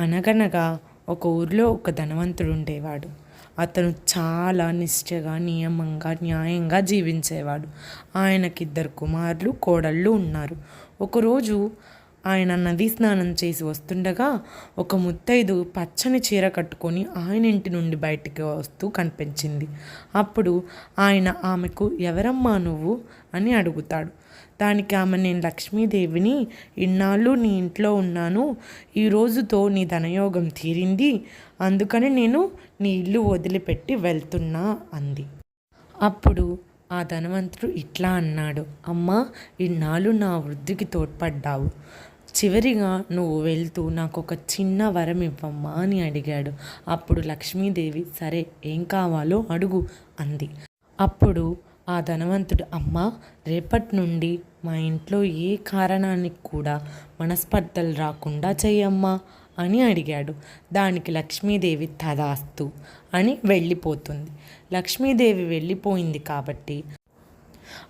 అనగనగా ఒక ఊరిలో ఒక ధనవంతుడు ఉండేవాడు అతను చాలా నిష్ఠగా నియమంగా న్యాయంగా జీవించేవాడు. ఆయనకి ఇద్దరు కుమారులు కోడళ్ళు ఉన్నారు. ఒకరోజు ఆయన నదీ స్నానం చేసి వస్తుండగా ఒక ముత్తైదు పచ్చని చీర కట్టుకొని ఆయన ఇంటి నుండి బయటికి వస్తూ కనిపించింది. అప్పుడు ఆయన ఆమెకు ఎవరమ్మా నువ్వు? అని అడుగుతాడు. దానికి ఆమె నేను లక్ష్మీదేవిని ఇన్నాళ్ళు నీ ఇంట్లో ఉన్నాను ఈ రోజుతో నీ ధనయోగం తీరింది అందుకని నేను నీ ఇల్లు వదిలిపెట్టి వెళ్తున్నా అంది. అప్పుడు ఆ ధనవంతుడు ఇట్లా అన్నాడు అమ్మా ఇన్నాళ్ళు నా వృద్ధికి తోడ్పడ్డావు. చివరిగా నువ్వు వెళ్తూ నాకు ఒక చిన్న వరం ఇవ్వమ్మా అని అడిగాడు. అప్పుడు లక్ష్మీదేవి సరే ఏం కావాలో అడుగు అంది. అప్పుడు ఆ ధనవంతుడు అమ్మ రేపటి నుండి మా ఇంట్లో ఏ కారణానికి కూడా మనస్పర్ధలు రాకుండా చెయ్యమ్మా అని అడిగాడు. దానికి లక్ష్మీదేవి తదాస్తు అని వెళ్ళిపోతుంది. లక్ష్మీదేవి వెళ్ళిపోయింది కాబట్టి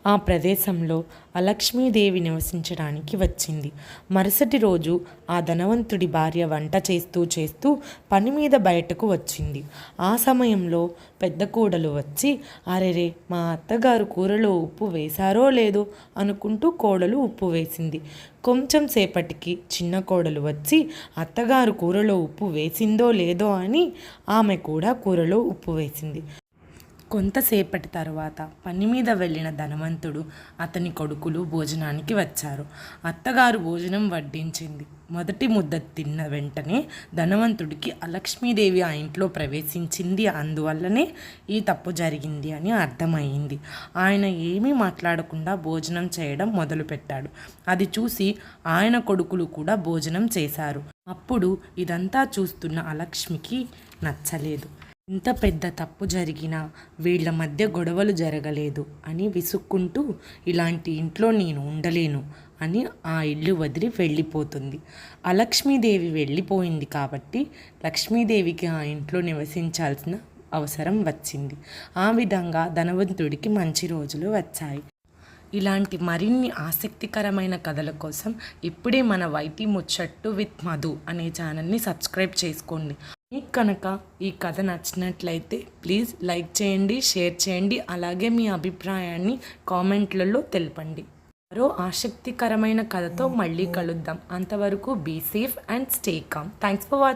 ఆ ప్రదేశంలో అలక్ష్మీదేవి నివసించడానికి వచ్చింది. మరుసటి రోజు ఆ ధనవంతుడి భార్య వంట చేస్తూ చేస్తూ పని మీద బయటకు వచ్చింది. ఆ సమయంలో పెద్ద కోడలు వచ్చి అరెరే మా అత్తగారు కూరలో ఉప్పు వేశారో లేదో అనుకుంటూ కోడలు ఉప్పు వేసింది. కొంచెం సేపటికి చిన్న కోడలు వచ్చి అత్తగారు కూరలో ఉప్పు వేసిందో లేదో అని ఆమె కూడా కూరలో ఉప్పు వేసింది. కొంతసేపటి తర్వాత పని మీద వెళ్ళిన ధనవంతుడు అతని కొడుకులు భోజనానికి వచ్చారు. అత్తగారు భోజనం వడ్డించింది. మొదటి ముద్ద తిన్న వెంటనే ధనవంతుడికి అలక్ష్మీదేవి ఆ ఇంట్లో ప్రవేశించింది. అందువల్లనే ఈ తప్పు జరిగింది అని అర్థమైంది. ఆయన ఏమీ మాట్లాడకుండా భోజనం చేయడం మొదలుపెట్టాడు. అది చూసి ఆయన కొడుకులు కూడా భోజనం చేశారు. అప్పుడు ఇదంతా చూస్తున్న అలక్ష్మికి నచ్చలేదు. ఇంత పెద్ద తప్పు జరిగినా వీళ్ళ మధ్య గొడవలు జరగలేదు అని విసుక్కుంటూ ఇలాంటి ఇంట్లో నేను ఉండలేను అని ఆ ఇల్లు వదిలి వెళ్ళిపోతుంది. అలక్ష్మీదేవి వెళ్ళిపోయింది కాబట్టి లక్ష్మీదేవికి ఆ ఇంట్లో నివసించాల్సిన అవసరం వచ్చింది. ఆ విధంగా ధనవంతుడికి మంచి రోజులు వచ్చాయి. ఇలాంటి మరిన్ని ఆసక్తికరమైన కథల కోసం ఇప్పుడే మన వైటీ ముచ్చట్టు విత్ మధు అనే ఛానల్ని సబ్స్క్రైబ్ చేసుకోండి. మీకు కనుక ఈ కథ నచ్చినట్లయితే ప్లీజ్ లైక్ చేయండి షేర్ చేయండి అలాగే మీ అభిప్రాయాన్ని కామెంట్లలో తెలపండి. మరో ఆసక్తికరమైన కథతో మళ్ళీ కలుద్దాం. అంతవరకు be safe and stay calm. Thanks for watching